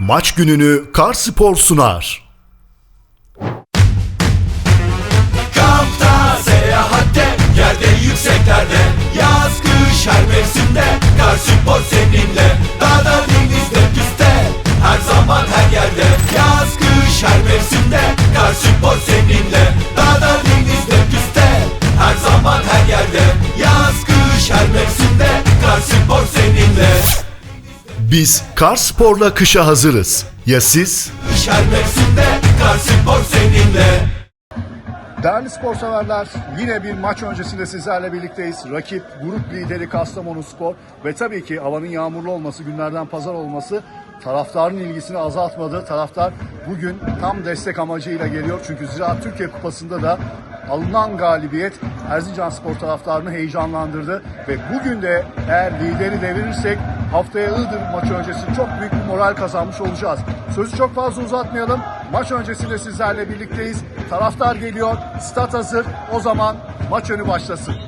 Maç gününü Kar Spor sunar. Kampta seyahatte yerde yükseklerde Yaz kış her mevsimde Kar spor Biz Kar Spor'la kışa hazırız. Ya siz? Kış her mevsimde Kar spor seninle Değerli spor severler, yine bir maç öncesinde sizlerle birlikteyiz. Rakip grup lideri Kastamonu Spor ve tabii ki havanın yağmurlu olması, günlerden pazar olması taraftarın ilgisini azaltmadı. Taraftar bugün tam destek amacıyla geliyor. Çünkü Ziraat Türkiye Kupası'nda da alınan galibiyet Erzincan Spor taraftarını heyecanlandırdı. Ve bugün de eğer lideri devirirsek haftaya Iğdır maçı öncesi çok büyük bir moral kazanmış olacağız. Sözü çok fazla uzatmayalım. Maç öncesinde sizlerle birlikteyiz. Taraftar geliyor, stat hazır. O zaman maç önü başlasın.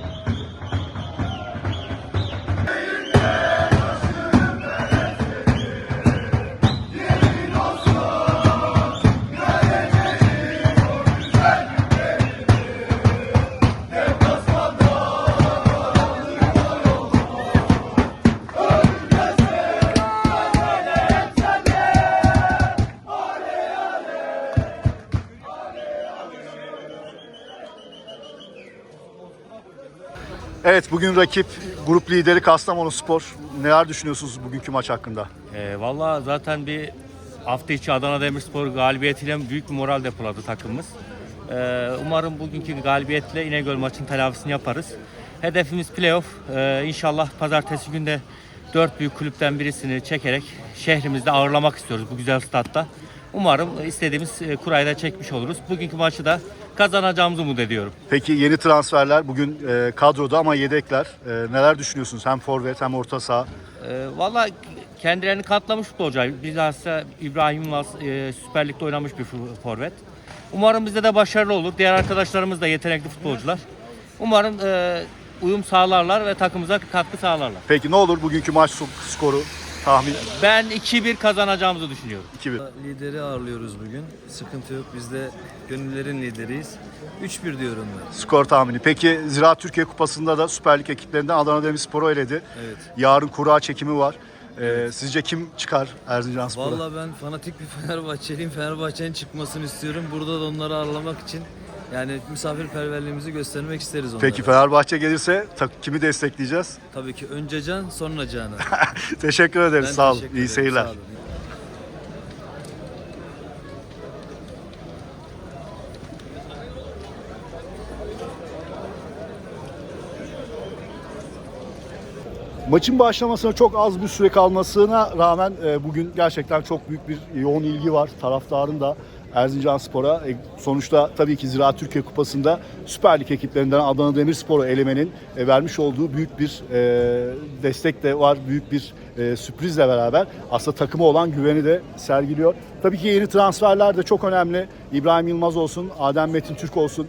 Evet bugün rakip grup lideri Kastamonu Spor. Neler düşünüyorsunuz bugünkü maç hakkında? E, Valla zaten bir hafta içi Adana Demirspor galibiyetiyle büyük bir moral depoladı takımımız. E, umarım bugünkü galibiyetle İnegöl maçın telafisini yaparız. Hedefimiz playoff. E, inşallah pazartesi günde dört büyük kulüpten birisini çekerek şehrimizde ağırlamak istiyoruz bu güzel statta. Umarım istediğimiz e, kurayı da çekmiş oluruz. Bugünkü maçı da kazanacağımızı umut ediyorum. Peki yeni transferler bugün e, kadroda ama yedekler. E, neler düşünüyorsunuz? Hem forvet hem orta saha. E, Valla kendilerini katlamış futbolcular. Bilhassa İbrahim Yılmaz e, Süper Lig'de oynamış bir forvet. Umarım bizde de başarılı olur. Diğer arkadaşlarımız da yetenekli futbolcular. Umarım e, uyum sağlarlar ve takımıza katkı sağlarlar. Peki ne olur bugünkü maç skoru tahmin Ben 2-1 kazanacağımızı düşünüyorum. 2-1. Lideri ağırlıyoruz bugün. Sıkıntı yok. Biz de gönüllerin lideriyiz. 3-1 diyorum ben. Skor tahmini. Peki Ziraat Türkiye Kupası'nda da Süper Lig ekiplerinden Adana Demirspor'u eledi. Evet. Yarın kura çekimi var. E, sizce kim çıkar Erzincan Spor'a? Vallahi ben fanatik bir Fenerbahçeliyim. Fenerbahçe'nin çıkmasını istiyorum. Burada da onları ağırlamak için yani misafirperverliğimizi göstermek isteriz onlara. Peki Fenerbahçe gelirse tak- kimi destekleyeceğiz? Tabii ki önce Can, sonra Can'a. Teşekkür ederiz. Ben Sağ olun. teşekkür İyi ederim, seyirler. sağ olun. Maçın başlamasına çok az bir süre kalmasına rağmen e, bugün gerçekten çok büyük bir yoğun ilgi var. Taraftarın da Erzincan Spor'a. E, sonuçta tabii ki Ziraat Türkiye Kupası'nda Süper Lig ekiplerinden Adana Demirspor'u elemenin e, vermiş olduğu büyük bir e, destek de var. Büyük bir sürprizle beraber aslında takımı olan güveni de sergiliyor. Tabii ki yeni transferler de çok önemli. İbrahim Yılmaz olsun, Adem Metin Türk olsun,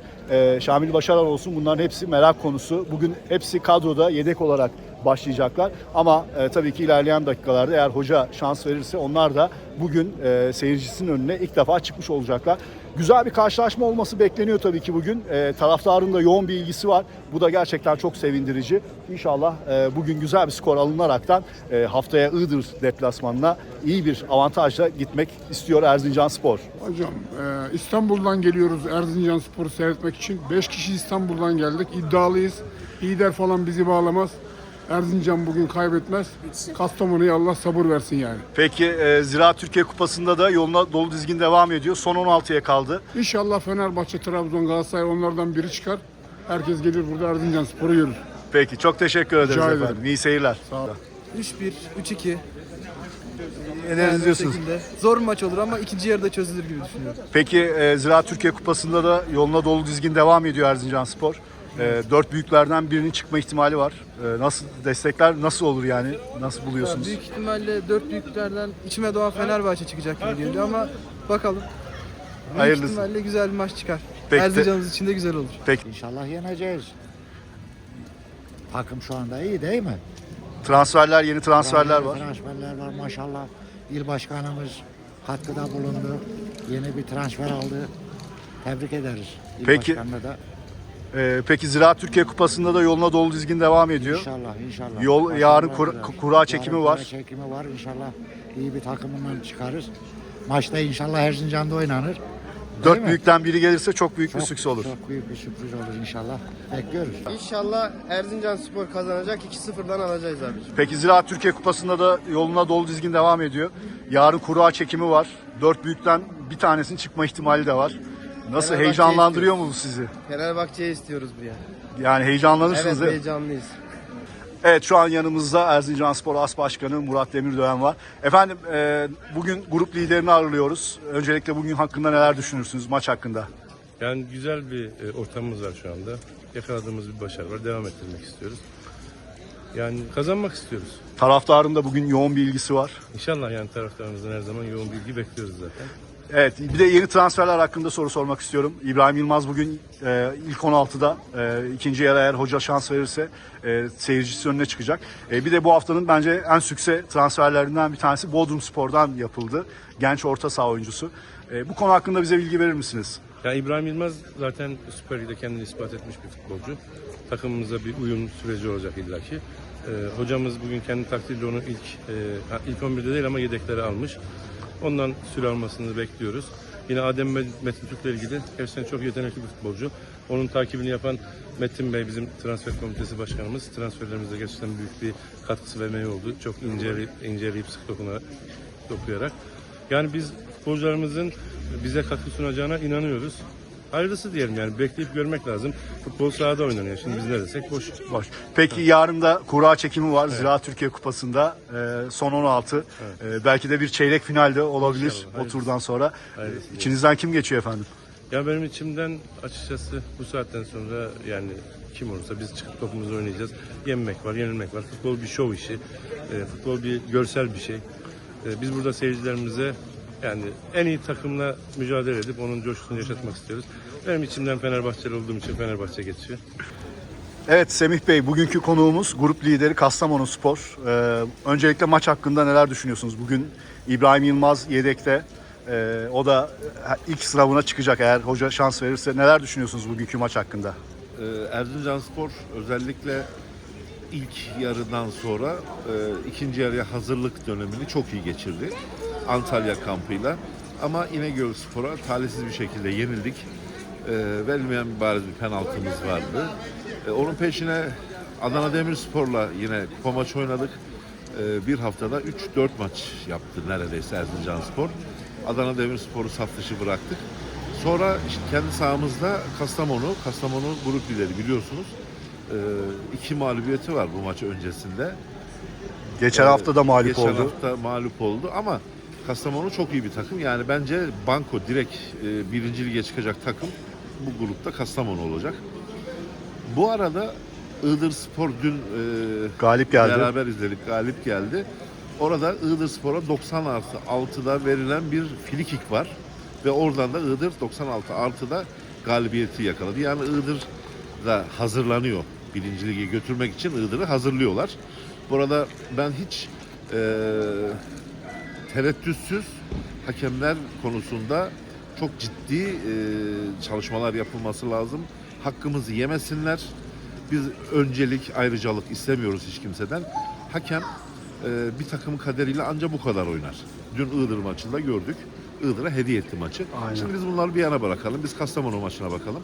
Şamil Başaran olsun bunların hepsi merak konusu. Bugün hepsi kadroda yedek olarak başlayacaklar. Ama e, tabii ki ilerleyen dakikalarda eğer hoca şans verirse onlar da bugün e, seyircisinin önüne ilk defa çıkmış olacaklar. Güzel bir karşılaşma olması bekleniyor tabii ki bugün. E, taraftarın da yoğun bir ilgisi var. Bu da gerçekten çok sevindirici. İnşallah e, bugün güzel bir skor alınaraktan e, haftaya Iğdır deplasmanına iyi bir avantajla gitmek istiyor Erzincan Spor. Hocam e, İstanbul'dan geliyoruz Erzincan Spor'u seyretmek için. 5 kişi İstanbul'dan geldik. İddialıyız. Lider falan bizi bağlamaz. Erzincan bugün kaybetmez. Kastamonu'ya Allah sabır versin yani. Peki e, Ziraat Türkiye Kupası'nda da yoluna dolu dizgin devam ediyor. Son 16'ya kaldı. İnşallah Fenerbahçe, Trabzon, Galatasaray onlardan biri çıkar. Herkes gelir burada Erzincan Spor'u görür. Peki çok teşekkür ederiz Rica efendim. ederim. İyi seyirler. 3-1, 3-2. Ne Yani o diyorsunuz? şekilde. Zor bir maç olur ama ikinci yarıda çözülür gibi düşünüyorum. Peki e, Ziraat Türkiye Kupası'nda da yoluna dolu dizgin devam ediyor Erzincan Spor. E, dört büyüklerden birinin çıkma ihtimali var. E, nasıl destekler nasıl olur yani? Nasıl buluyorsunuz? Büyük ihtimalle dört büyüklerden içime doğan Fenerbahçe çıkacak gibi geliyor ama bakalım. Büyük Hayırlısı. ihtimalle güzel bir maç çıkar. Peki. Erzincan'ımız için de güzel olur. Peki İnşallah yeneceğiz. Takım şu anda iyi değil mi? transferler, yeni transferler var. Transferler var maşallah. İl başkanımız katkıda bulundu. Yeni bir transfer aldı. Tebrik ederiz. İl Peki. başkanına da. Ee, peki Ziraat Türkiye Kupası'nda da yoluna dolu dizgin devam ediyor. İnşallah inşallah. Yol- Başarılar yarın kura- kura çekimi Yarın var. Kura çekimi var inşallah. iyi bir takımından çıkarız. Maçta inşallah Erzincan'da oynanır. Dört büyükten biri gelirse çok büyük bir Çok- sükse olur. Çok büyük bir sürpriz olur inşallah. Bekliyoruz. İnşallah Erzincan Spor kazanacak. 2-0'dan alacağız abiciğim. Peki Ziraat Türkiye Kupası'nda da yoluna dolu dizgin devam ediyor. Yarın kura çekimi var. Dört büyükten bir tanesinin çıkma ihtimali de var. Nasıl Fenerbahçe'yi heyecanlandırıyor mu bu sizi? Fenerbahçe'yi istiyoruz buraya. Yani heyecanlanırsınız Evet değil mi? heyecanlıyız. Evet şu an yanımızda Erzincan Spor As Başkanı Murat Demirdoğan var. Efendim e, bugün grup liderini ağırlıyoruz. Öncelikle bugün hakkında neler düşünürsünüz maç hakkında? Yani güzel bir e, ortamımız var şu anda. Yakaladığımız bir başarı var. Devam ettirmek istiyoruz. Yani kazanmak istiyoruz. Taraftarın da bugün yoğun bir ilgisi var. İnşallah yani taraftarımızdan her zaman yoğun bilgi bekliyoruz zaten. Evet bir de yeni transferler hakkında soru sormak istiyorum. İbrahim Yılmaz bugün e, ilk 16'da e, ikinci yarı eğer hoca şans verirse e, seyircisi önüne çıkacak. E, bir de bu haftanın bence en sükse transferlerinden bir tanesi Bodrum Spor'dan yapıldı. Genç orta saha oyuncusu. E, bu konu hakkında bize bilgi verir misiniz? Ya İbrahim Yılmaz zaten Süper Lig'de kendini ispat etmiş bir futbolcu. Takımımıza bir uyum süreci olacak illaki. Ee, hocamız bugün kendi takdirde onu ilk e, ilk 11'de değil ama yedeklere almış. Ondan süre almasını bekliyoruz. Yine Adem Met- Metin Türk'le ilgili gerçekten çok yetenekli bir futbolcu. Onun takibini yapan Metin Bey bizim transfer komitesi başkanımız. Transferlerimizde gerçekten büyük bir katkısı ve emeği oldu. Çok inceleyip, inceleyip sık dokunarak, dokuyarak. Yani biz futbolcularımızın bize katkı sunacağına inanıyoruz. Hayırlısı diyelim yani bekleyip görmek lazım. Futbol sahada oynanıyor. Şimdi biz ne desek boş. Boş. Peki yarın da kura çekimi var Ziraat Türkiye Kupası'nda e, son 16. E, belki de bir çeyrek finalde olabilir İnşallah, o hayırlısı. turdan sonra. Hayırlısı E, İçinizden kim geçiyor efendim? Ya benim içimden açıkçası bu saatten sonra yani kim olursa biz çıkıp topumuzu oynayacağız. Yenmek var, yenilmek var. Futbol bir şov işi. E, futbol bir görsel bir şey. E, biz burada seyircilerimize yani en iyi takımla mücadele edip onun coşkusunu yaşatmak istiyoruz. Benim içimden Fenerbahçeli olduğum için Fenerbahçe geçiyor. Evet Semih Bey bugünkü konuğumuz grup lideri Kastamonu Spor. Ee, öncelikle maç hakkında neler düşünüyorsunuz? Bugün İbrahim Yılmaz yedekte. Ee, o da ilk sınavına çıkacak eğer hoca şans verirse. Neler düşünüyorsunuz bugünkü maç hakkında? Ee, Erzincan Spor özellikle ilk yarıdan sonra e, ikinci yarıya hazırlık dönemini çok iyi geçirdi. Antalya kampıyla. Ama İnegöl Spor'a talihsiz bir şekilde yenildik. E, verilmeyen bir bariz bir penaltımız vardı. E, onun peşine Adana Demirspor'la yine kupa maçı oynadık. E, bir haftada 3-4 maç yaptı neredeyse Erzincan Spor. Adana Demirspor'u saf dışı bıraktık. Sonra işte kendi sahamızda Kastamonu, Kastamonu grup lideri biliyorsunuz. Ee, iki mağlubiyeti var bu maç öncesinde. Geçen hafta da mağlup Geçen oldu. hafta mağlup oldu ama Kastamonu çok iyi bir takım. Yani bence Banko direkt e, birinci lige çıkacak takım bu grupta Kastamonu olacak. Bu arada Iğdır Spor dün e, Galip geldi. beraber izledik. Galip geldi. Orada Iğdır Spor'a 90 artı 6'da verilen bir filikik var. Ve oradan da Iğdır 96 artıda galibiyeti yakaladı. Yani Iğdır da hazırlanıyor. Birinci lige götürmek için Iğdır'ı hazırlıyorlar. Burada ben hiç e, tereddütsüz hakemler konusunda çok ciddi e, çalışmalar yapılması lazım. Hakkımızı yemesinler. Biz öncelik, ayrıcalık istemiyoruz hiç kimseden. Hakem e, bir takımın kaderiyle ancak bu kadar oynar. Dün Iğdır maçında gördük. Iğdır'a hediye etti maçı. Aynen. Şimdi biz bunları bir yana bırakalım. Biz Kastamonu maçına bakalım.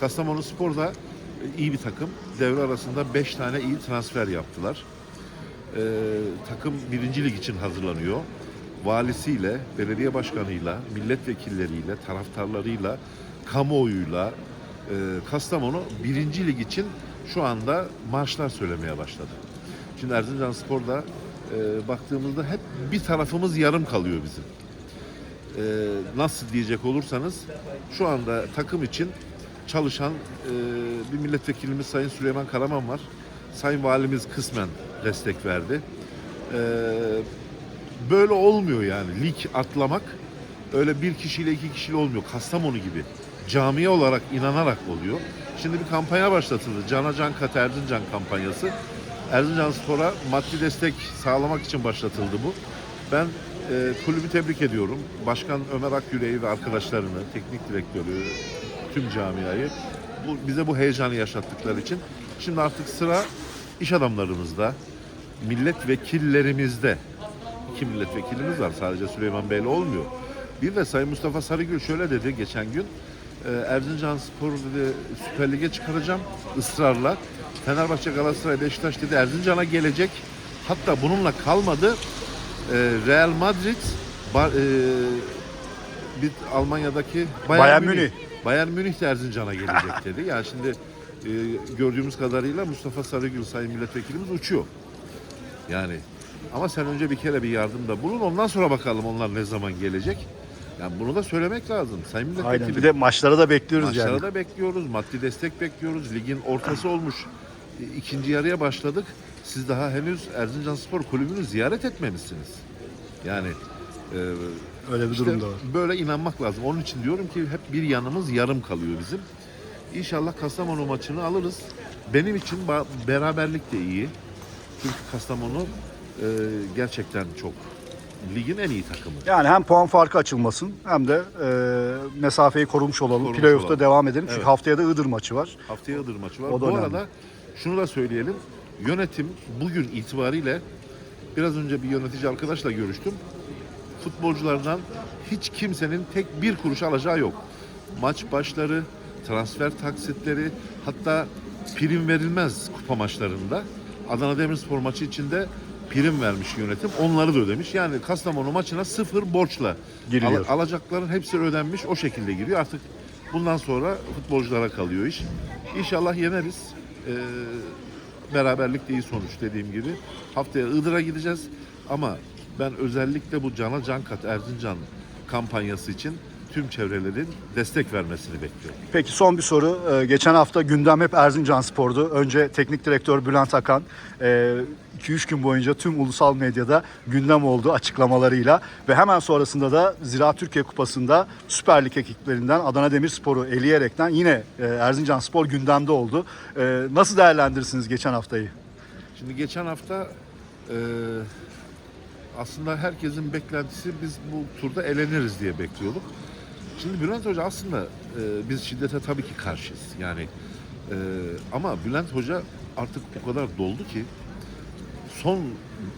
Kastamonu Spor da e, iyi bir takım. Devre arasında 5 tane iyi transfer yaptılar. Ee, takım birinci lig için hazırlanıyor. Valisiyle, belediye başkanıyla, milletvekilleriyle, taraftarlarıyla, kamuoyuyla e, Kastamonu birinci lig için şu anda marşlar söylemeye başladı. Şimdi Erzincan Spor'da e, baktığımızda hep bir tarafımız yarım kalıyor bizim. E, nasıl diyecek olursanız şu anda takım için çalışan e, bir milletvekilimiz Sayın Süleyman Karaman var. Sayın Valimiz kısmen destek verdi. E, böyle olmuyor yani lig atlamak öyle bir kişiyle iki kişiyle olmuyor. Kastamonu gibi camiye olarak inanarak oluyor. Şimdi bir kampanya başlatıldı. Cana Can Kat Erzincan kampanyası. Erzincan Spor'a maddi destek sağlamak için başlatıldı bu. Ben e, kulübü tebrik ediyorum. Başkan Ömer Akyüreği ve arkadaşlarını, teknik direktörü, tüm camiayı bu, bize bu heyecanı yaşattıkları için. Şimdi artık sıra iş adamlarımızda, milletvekillerimizde. İki milletvekilimiz var sadece Süleyman Bey'le olmuyor. Bir de Sayın Mustafa Sarıgül şöyle dedi geçen gün. E, Erzincan Spor dedi Süper Lig'e çıkaracağım ısrarla. Fenerbahçe, Galatasaray, Beşiktaş dedi Erzincan'a gelecek. Hatta bununla kalmadı. E, Real Madrid e, bir Almanya'daki Bayern, Bayern Münih. Münih. Bayern Münih de Erzincan'a gelecek dedi. Yani şimdi e, gördüğümüz kadarıyla Mustafa Sarıgül Sayın Milletvekilimiz uçuyor. Yani ama sen önce bir kere bir yardımda bulun ondan sonra bakalım onlar ne zaman gelecek. Yani bunu da söylemek lazım. Sayın Milletvekili. Aynen. Bir de maçlara da bekliyoruz Maçlara yani. da bekliyoruz. Maddi destek bekliyoruz. Ligin ortası olmuş. E, İkinci yarıya başladık. Siz daha henüz Erzincan Spor Kulübü'nü ziyaret etmemişsiniz. Yani e, Öyle bir işte durum da var. böyle inanmak lazım. Onun için diyorum ki hep bir yanımız yarım kalıyor bizim. İnşallah Kastamonu maçını alırız. Benim için beraberlik de iyi. Çünkü Kastamonu e, gerçekten çok ligin en iyi takımı. Yani hem puan farkı açılmasın hem de e, mesafeyi korumuş olalım. Korumuş Playoff'ta olalım. devam edelim. Çünkü Evet. haftaya da Iğdır maçı var. Haftaya Iğdır maçı var. O da Bu önemli. arada şunu da söyleyelim. Yönetim bugün itibariyle biraz önce bir yönetici arkadaşla görüştüm. Futbolculardan hiç kimsenin tek bir kuruş alacağı yok. Maç başları, transfer taksitleri, hatta prim verilmez kupa maçlarında. Adana Demirspor maçı içinde prim vermiş yönetim. Onları da ödemiş. Yani Kastamonu maçına sıfır borçla Giriliyor. Al- alacakların hepsi ödenmiş. O şekilde giriyor. Artık bundan sonra futbolculara kalıyor iş. İnşallah yeneriz. Ee, beraberlik de iyi sonuç dediğim gibi. Haftaya Iğdır'a gideceğiz. Ama ben özellikle bu Cana Cankat Erzincan kampanyası için tüm çevrelerin destek vermesini bekliyorum. Peki son bir soru. Ee, geçen hafta gündem hep Erzincan Spor'du. Önce teknik direktör Bülent Akan 2-3 gün boyunca tüm ulusal medyada gündem oldu açıklamalarıyla. Ve hemen sonrasında da Ziraat Türkiye Kupası'nda Süper Lig ekiplerinden Adana Demirspor'u eleyerekten yine e, Erzincan Spor gündemde oldu. Ee, Nasıl değerlendirirsiniz geçen haftayı? Şimdi geçen hafta e, aslında herkesin beklentisi biz bu turda eleniriz diye bekliyorduk. Şimdi Bülent Hoca aslında e, biz şiddete tabii ki karşıyız. Yani e, ama Bülent Hoca artık o kadar doldu ki son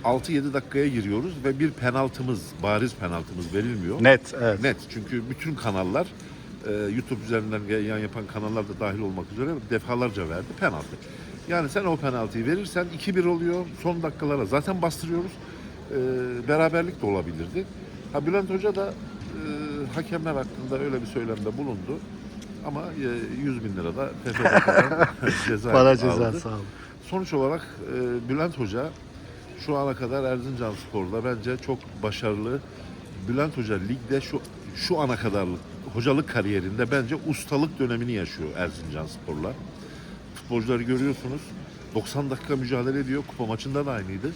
6-7 dakikaya giriyoruz ve bir penaltımız, bariz penaltımız verilmiyor. Net, evet. Net. Çünkü bütün kanallar e, YouTube üzerinden yayın yapan kanallar da dahil olmak üzere defalarca verdi penaltı. Yani sen o penaltıyı verirsen 2-1 oluyor. Son dakikalara zaten bastırıyoruz. E, beraberlik de olabilirdi. Ha Bülent Hoca da hakemler hakkında öyle bir söylemde bulundu. Ama e, 100 bin lira da TFF'den ceza Para aldı. cezası aldı. Sonuç olarak e, Bülent Hoca şu ana kadar Erzincan Spor'da bence çok başarılı. Bülent Hoca ligde şu şu ana kadar hocalık kariyerinde bence ustalık dönemini yaşıyor Erzincan Spor'la. Futbolcuları görüyorsunuz. 90 dakika mücadele ediyor. Kupa maçında da aynıydı.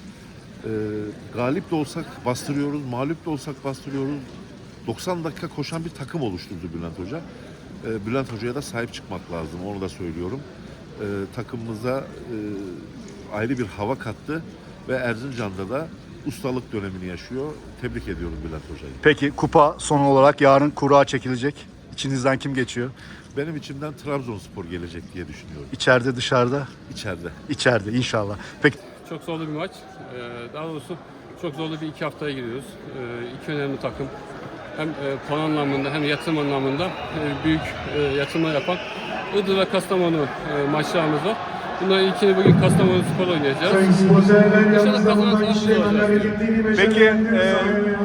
E, galip de olsak bastırıyoruz, mağlup da olsak bastırıyoruz. 90 dakika koşan bir takım oluşturdu Bülent Hoca. E, Bülent Hoca'ya da sahip çıkmak lazım. Onu da söylüyorum. E, takımımıza e, ayrı bir hava kattı ve Erzincan'da da ustalık dönemini yaşıyor. Tebrik ediyorum Bülent Hoca'yı. Peki kupa son olarak yarın kura çekilecek. İçinizden kim geçiyor? Benim içimden Trabzonspor gelecek diye düşünüyorum. İçeride dışarıda? İçeride. İçeride inşallah. Peki Çok zorlu bir maç. Ee, Daha doğrusu çok zorlu bir iki haftaya giriyoruz. Ee, İki önemli takım. Hem e, puan anlamında hem yatırım anlamında e, büyük e, yatırımlar yapan Iğdır ve Kastamonu e, maçlarımız var. Bunların ilkini bugün Kastamonu Spor oynayacağız. İnşallah kazanan taraf biz olacağız. Peki e,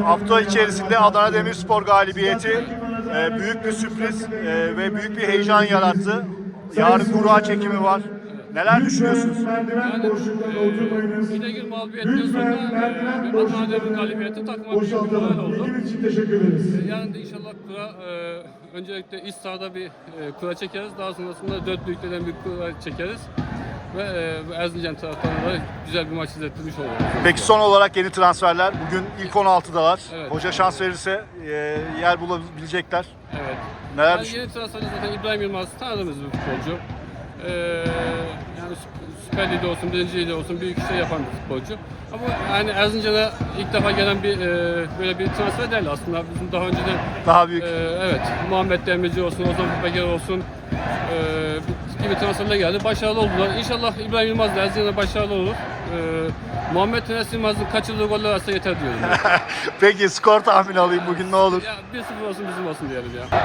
hafta içerisinde Adana Demirspor galibiyeti e, büyük bir sürpriz e, ve büyük bir heyecan yarattı. Yarın kura çekimi var. Neler düşünüyorsunuz? Yani e, İnegöl mağlubiyetten sonra e, bir Adana Demir galibiyeti takıma büyük bir moral oldu. E, Yarın da inşallah kura, e, öncelikle iç sahada bir e, kura çekeriz. Daha sonrasında dört büyüklerden bir kura çekeriz. Ve e, Erzincan taraftarına da güzel bir maç izlettirmiş oluruz. Peki son olarak yeni transferler. Bugün ilk 16'dalar. Evet. Hoca şans verirse e, yer bulabilecekler. Evet. Neler Yani yeni transfer zaten İbrahim Yılmaz tanıdığımız bir futbolcu. E, yani Süp- Süper Lig'de olsun, birinci Lig'de olsun büyük işler yapan bir futbolcu. Ama yani Erzincan'a ilk defa gelen bir e, böyle bir transfer değil aslında. Bizim daha önceden Daha büyük. e, evet Muhammed Demirci olsun, Ozan Beker olsun e, gibi transferler geldi. Başarılı oldular. İnşallah İbrahim Yılmaz da Erzincan'da başarılı olur. E, Muhammed Enes Yılmaz'ın kaçırdığı goller arasında yeter diyorum. yani. Peki skor tahmini alayım bugün ne olur? ya 1-0 olsun bizim olsun diyelim ya.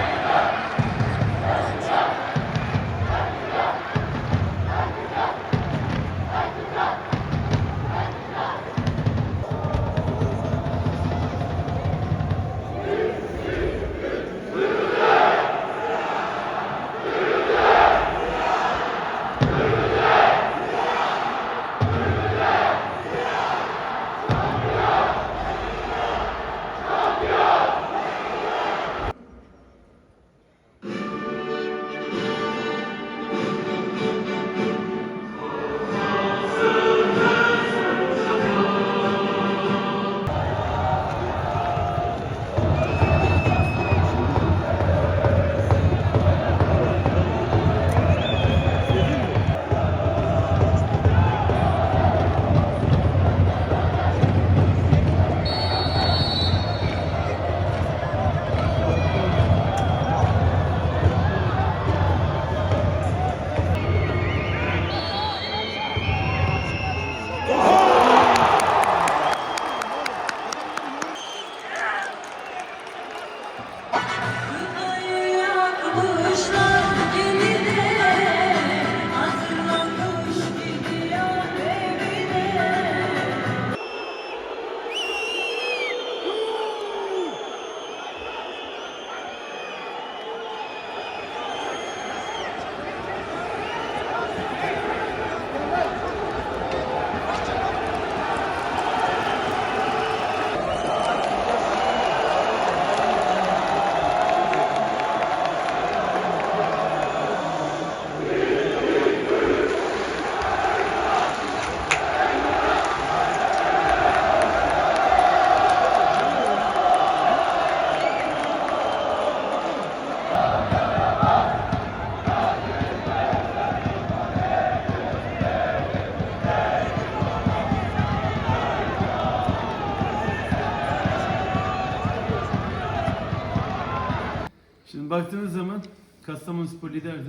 Baktığınız zaman Kastamonu Spor liderdi.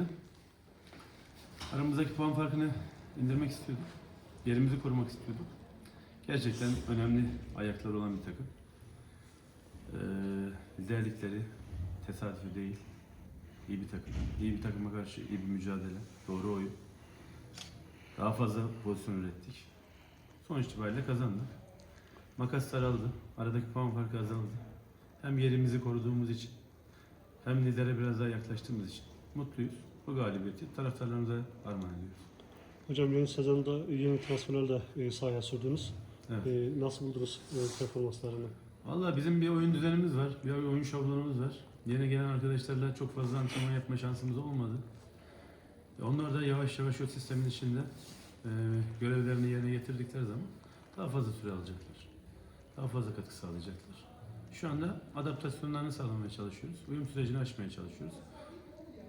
Aramızdaki puan farkını indirmek istiyorduk. Yerimizi korumak istiyorduk. Gerçekten önemli ayakları olan bir takım. Ee, liderlikleri tesadüfi değil. İyi bir takım. İyi bir takıma karşı iyi bir mücadele. Doğru oyun. Daha fazla pozisyon ürettik. Sonuç itibariyle kazandık. Makas daraldı. Aradaki puan farkı azaldı. Hem yerimizi koruduğumuz için hem lidere biraz daha yaklaştığımız için mutluyuz. Bu galibiyeti taraftarlarımıza armağan ediyoruz. Hocam yeni sezonda yeni transferlerle e, sahaya sürdünüz. Evet. E, nasıl buldunuz e, performanslarını? Valla bizim bir oyun düzenimiz var, bir oyun şablonumuz var. Yeni gelen arkadaşlarla çok fazla antrenman yapma şansımız olmadı. E, Onlar da yavaş yavaş o sistemin içinde e, görevlerini yerine getirdikleri zaman daha fazla süre alacaklar. Daha fazla katkı sağlayacaklar. Şu anda adaptasyonlarını sağlamaya çalışıyoruz. Uyum sürecini aşmaya çalışıyoruz.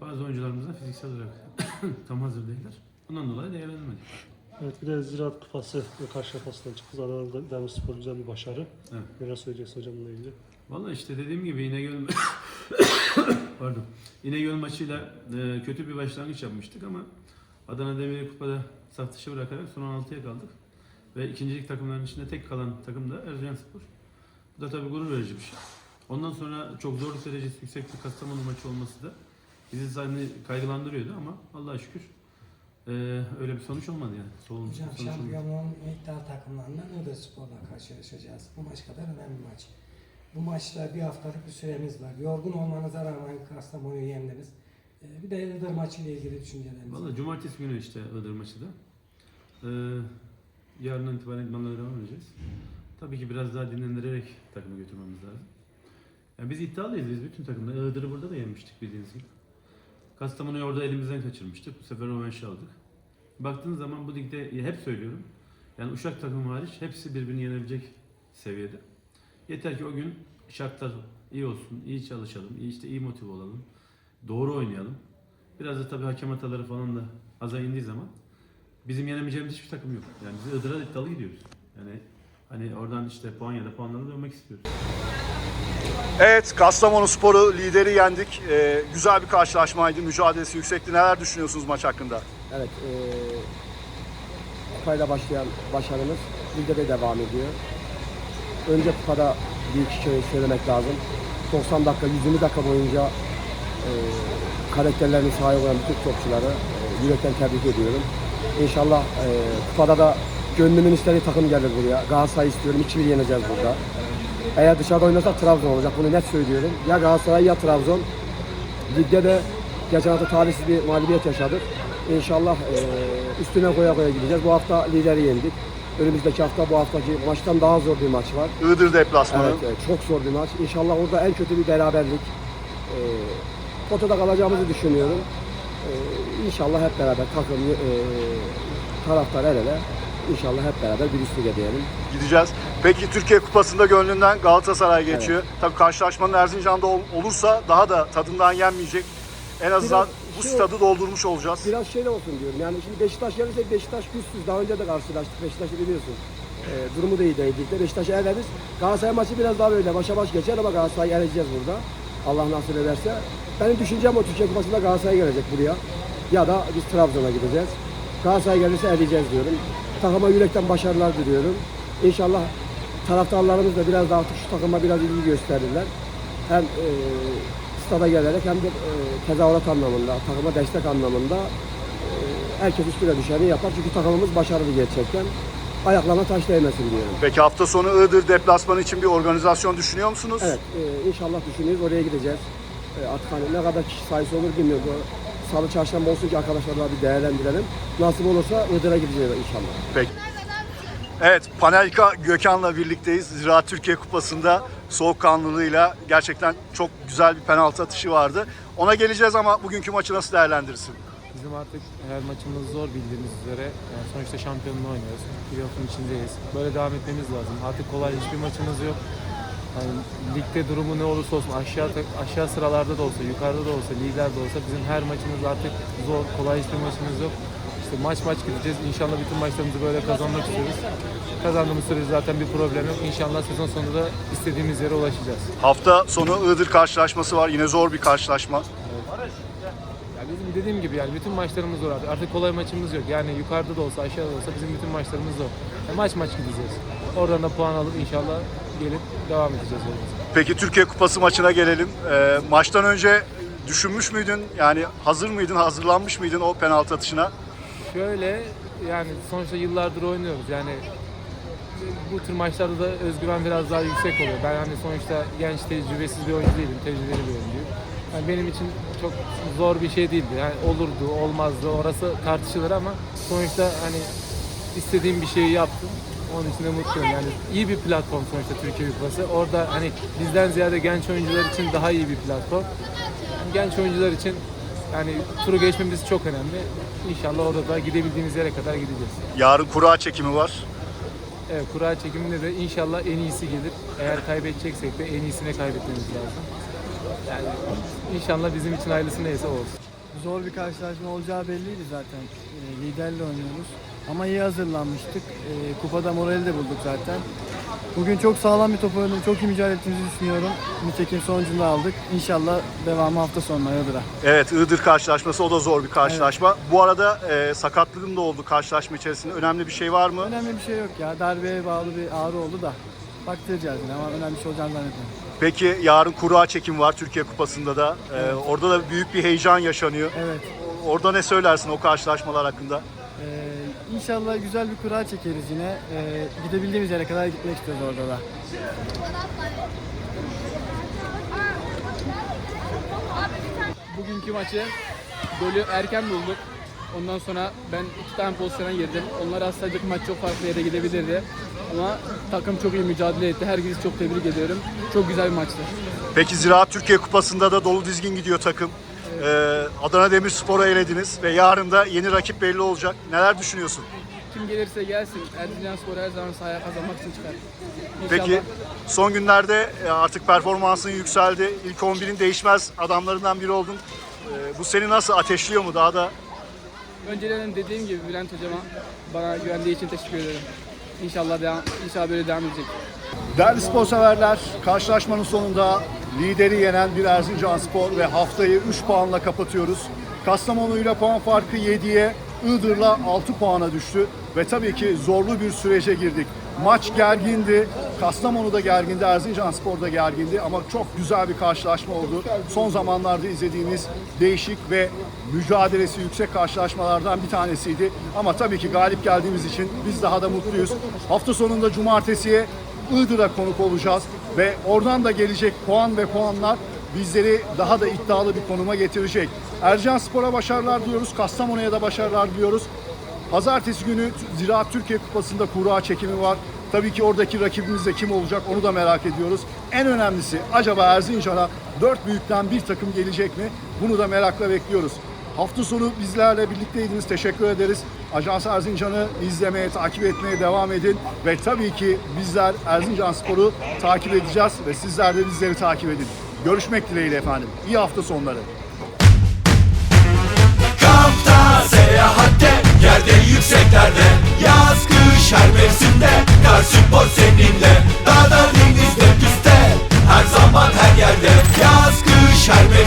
Bazı oyuncularımız da fiziksel olarak tam hazır değiller. Ondan dolayı değerlendirmedik. Evet bir de Ziraat Kupası ve Karşı Kupası'ndan çıktı. Adana'da Demirspor güzel bir başarı. Evet. Neler söyleyeceksin hocam bununla ilgili? Valla işte dediğim gibi İnegöl pardon. İnegöl maçıyla e, kötü bir başlangıç yapmıştık ama Adana Demir'i kupada saf dışı bırakarak son 16'ya kaldık. Ve ikincilik takımların içinde tek kalan takım da Erzincanspor. Bu da tabii gurur verici bir şey. Ondan sonra çok zorluk derecesi yüksek bir Kastamonu maçı olması da bizi zaten kaygılandırıyordu ama Allah'a şükür e, öyle bir sonuç olmadı yani. Sol, Hocam sonuç şampiyonluğun iddia takımlarından Iğdır Spor'la karşılaşacağız. Bu maç kadar önemli maç. Bu maçta bir haftalık bir süremiz var. Yorgun olmanıza rağmen Kastamonu'yu yendiniz. Ee, bir de Iğdır maçı ile ilgili düşünceleriniz. Valla cumartesi günü işte Iğdır maçı da. Ee, yarından itibaren idmanlara devam edeceğiz. Tabii ki biraz daha dinlendirerek takımı götürmemiz lazım. Yani biz iddialıyız biz bütün takımda. Iğdır'ı burada da yenmiştik bildiğiniz gibi. Kastamonu'yu orada elimizden kaçırmıştık. Bu sefer rövanşı aldık. Baktığınız zaman bu ligde hep söylüyorum. Yani Uşak takımı hariç hepsi birbirini yenebilecek seviyede. Yeter ki o gün şartlar iyi olsun, iyi çalışalım, iyi işte iyi motive olalım, doğru oynayalım. Biraz da tabii hakem hataları falan da Aza indiği zaman bizim yenemeyeceğimiz hiçbir takım yok. Yani biz Iğdır'a iddialı gidiyoruz. Yani hani oradan işte puan ya da puanlarla dönmek istiyoruz. Evet, Kastamonu Spor'u lideri yendik. Ee, güzel bir karşılaşmaydı, mücadelesi yüksekti. Neler düşünüyorsunuz maç hakkında? Evet, kupayla başlayan başarımız ligde de devam ediyor. Önce kupada bir iki şey söylemek lazım. 90 dakika, 120 dakika boyunca e, karakterlerine sahip olan bütün topçuları e, yürekten tebrik ediyorum. İnşallah e, kupada da gönlümün istediği takım gelir buraya. Galatasaray istiyorum, 2-1 yeneceğiz burada. Eğer dışarıda oynasak Trabzon olacak, bunu net söylüyorum. Ya Galatasaray ya Trabzon. Ligde de geçen hafta talihsiz bir mağlubiyet yaşadık. İnşallah e, üstüne koya koya gideceğiz. Bu hafta lideri yendik. Önümüzdeki hafta bu haftaki maçtan daha zor bir maç var. Iğdır deplasmanı. Evet, evet, çok zor bir maç. İnşallah orada en kötü bir beraberlik. E, potada kalacağımızı düşünüyorum. E, inşallah hep beraber takım, e, taraftar el ele. İnşallah hep beraber bir üst lige diyelim. Gideceğiz. Peki Türkiye Kupası'nda gönlünden Galatasaray geçiyor. Tabii karşılaşmanın Erzincan'da ol- olursa daha da tadından yenmeyecek. En azından Biraz bu şey- stadı doldurmuş olacağız. Biraz şeyle olsun diyorum. Yani şimdi Beşiktaş gelirse Beşiktaş güçsüz. Daha önce de karşılaştık. Beşiktaş'ı biliyorsun. Ee, durumu da iyi değildi. De Beşiktaş'ı eleriz. Galatasaray maçı biraz daha böyle başa baş geçer ama Galatasaray'ı eleyeceğiz burada. Allah nasip ederse. Benim düşüncem o Türkiye Kupası'nda Galatasaray gelecek buraya. Ya da biz Trabzon'a gideceğiz. Galatasaray gelirse eleyeceğiz diyorum. Takıma yürekten başarılar diliyorum. İnşallah taraftarlarımız da biraz daha artık şu takıma biraz ilgi gösterirler. Hem e, stada gelerek hem de e, tezahürat anlamında, takıma destek anlamında e, herkes üstüne düşeni yapar. Çünkü takımımız başarılı gerçekten. Ayaklarına taş değmesin diyorum. Peki hafta sonu Iğdır deplasmanı için bir organizasyon düşünüyor musunuz? Evet, e, inşallah düşünüyoruz. Oraya gideceğiz. E, artık hani ne kadar kişi sayısı olur bilmiyorum. Salı çarşamba olsun ki arkadaşlarla bir değerlendirelim. Nasip olursa Iğdır'a gideceğiz inşallah. Peki. Evet, Panelka Gökhan'la birlikteyiz. Ziraat Türkiye Kupası'nda soğukkanlılığıyla gerçekten çok güzel bir penaltı atışı vardı. Ona geleceğiz ama bugünkü maçı nasıl değerlendirirsin? Bizim artık her maçımız zor bildiğiniz üzere. Yani sonuçta şampiyonluğu oynuyoruz. Playoff'un içindeyiz. Böyle devam etmemiz lazım. Artık kolay hiçbir maçımız yok. Yani ligde durumu ne olursa olsun aşağı aşağı sıralarda da olsa, yukarıda da olsa, lider de olsa bizim her maçımız artık zor. Kolay hiçbir maçımız yok. İşte maç maç gideceğiz. İnşallah bütün maçlarımızı böyle kazanmak istiyoruz. Kazandığımız sürece zaten bir problem yok. İnşallah sezon sonunda istediğimiz yere ulaşacağız. Hafta sonu Iğdır karşılaşması var. Yine zor bir karşılaşma. Ya bizim dediğim gibi yani bütün maçlarımız zor artık. Artık kolay maçımız yok. Yani yukarıda da olsa aşağıda da olsa bizim bütün maçlarımız zor. Yani maç maç gideceğiz. Oradan da puan alıp inşallah gelip devam edeceğiz. Peki Türkiye Kupası maçına gelelim. Ee, maçtan önce düşünmüş müydün? Yani hazır mıydın, hazırlanmış mıydın o penaltı atışına? Şöyle yani sonuçta yıllardır oynuyoruz. Yani bu tür maçlarda da özgüven biraz daha yüksek oluyor. Ben hani sonuçta genç tecrübesiz bir oyuncu değilim. Tecrübeli bir oyuncuyum. Yani benim için çok zor bir şey değildi. Yani olurdu, olmazdı. Orası tartışılır ama sonuçta hani istediğim bir şeyi yaptım. Onun için de mutluyum. Yani iyi bir platform sonuçta Türkiye Kupası. Orada hani bizden ziyade genç oyuncular için daha iyi bir platform. Yani genç oyuncular için yani turu geçmemiz çok önemli. İnşallah orada da gidebildiğimiz yere kadar gideceğiz. Yarın kura çekimi var. Evet, kura çekiminde de inşallah en iyisi gelir. Eğer kaybedeceksek de en iyisine kaybetmemiz lazım. Yani inşallah bizim için hayırlısı neyse o olsun. Zor bir karşılaşma olacağı belliydi zaten. E, liderle oynuyoruz. Ama iyi hazırlanmıştık. E, kupada morali de bulduk zaten. Bugün çok sağlam bir top oynadık. Çok iyi mücadele ettiğimizi düşünüyorum. Nitekim sonucunu da aldık. İnşallah devamı hafta sonuna Iğdır'a. Evet, Iğdır karşılaşması o da zor bir karşılaşma. Bu arada e, sakatlığın da oldu karşılaşma içerisinde. Önemli bir şey var mı? Önemli bir şey yok ya. Darbeye bağlı bir ağrı oldu da. Baktıracağız yine ama önemli bir şey olacağını zannetmiyorum. Peki yarın kura çekim var Türkiye Kupası'nda da. E, orada da büyük bir heyecan yaşanıyor. Evet. Orada ne söylersin o karşılaşmalar hakkında? İnşallah güzel bir kura çekeriz yine. Ee, gidebildiğimiz yere kadar gitmek istiyoruz orada da. Bugünkü maçı golü erken bulduk. Ondan sonra ben iki tane pozisyona girdim. Onlar aslında maç çok farklı yere gidebilirdi. Ama takım çok iyi mücadele etti. Herkesi çok tebrik ediyorum. Çok güzel bir maçtı. Peki Ziraat Türkiye Kupası'nda da dolu dizgin gidiyor takım. E, Adana Demirspor'u elediniz ve yarın da yeni rakip belli olacak. Neler düşünüyorsun? Kim gelirse gelsin. Erzincan Spor her zaman sahaya kazanmak için çıkar. İnşallah. Peki son günlerde e, artık performansın yükseldi. İlk 11'in değişmez adamlarından biri oldun. E, Bu seni nasıl ateşliyor mu? Daha da Önceden dediğim gibi Bülent hocama bana güvendiği için teşekkür ederim. İnşallah devam, inşallah böyle devam edecek. Değerli spor severler, karşılaşmanın sonunda lideri yenen bir Erzincan Spor ve haftayı 3 puanla kapatıyoruz. Kastamonu ile puan farkı 7'ye, Iğdır'la 6 puana düştü ve tabii ki zorlu bir sürece girdik. Maç gergindi, Kastamonu da gergindi, Erzincan Spor da gergindi ama çok güzel bir karşılaşma oldu. Son zamanlarda izlediğimiz değişik ve mücadelesi yüksek karşılaşmalardan bir tanesiydi. Ama tabii ki galip geldiğimiz için biz daha da mutluyuz. Hafta sonunda cumartesiye Iğdır'a konuk olacağız ve oradan da gelecek puan ve puanlar bizleri daha da iddialı bir konuma getirecek. Ercan Spor'a başarılar diyoruz, Kastamonu'ya da başarılar diliyoruz. Pazartesi günü Ziraat Türkiye Kupası'nda kura çekimi var. Tabii ki oradaki rakibimiz de kim olacak onu da merak ediyoruz. En önemlisi acaba Erzincan'a dört büyükten bir takım gelecek mi? Bunu da merakla bekliyoruz. Hafta sonu bizlerle birlikteydiniz. Teşekkür ederiz. Ajans Erzincan'ı izlemeye, takip etmeye devam edin. Ve tabii ki bizler Erzincan Spor'u takip edeceğiz ve sizler de bizleri takip edin. Görüşmek dileğiyle efendim. İyi hafta sonları. Kampta seyahatte yerde yükseklerde Yaz kış her mevsimde Kar spor seninle Dağda denizde piste Her zaman her yerde Yaz kış her mevsimde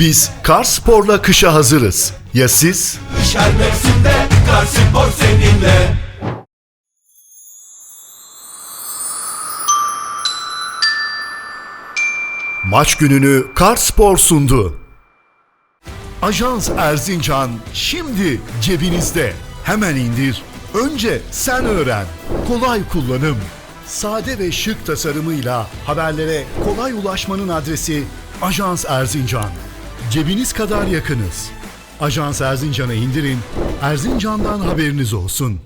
Biz Kars Spor'la kışa hazırız. Ya siz? Kış her mevsimde Kar spor seninle Maç gününü Kars Spor sundu. Ajans Erzincan şimdi cebinizde. Hemen indir. Önce sen öğren. Kolay kullanım. Sade ve şık tasarımıyla haberlere kolay ulaşmanın adresi Ajans Erzincan. Cebiniz kadar yakınız. Ajans Erzincan'ı indirin. Erzincan'dan haberiniz olsun.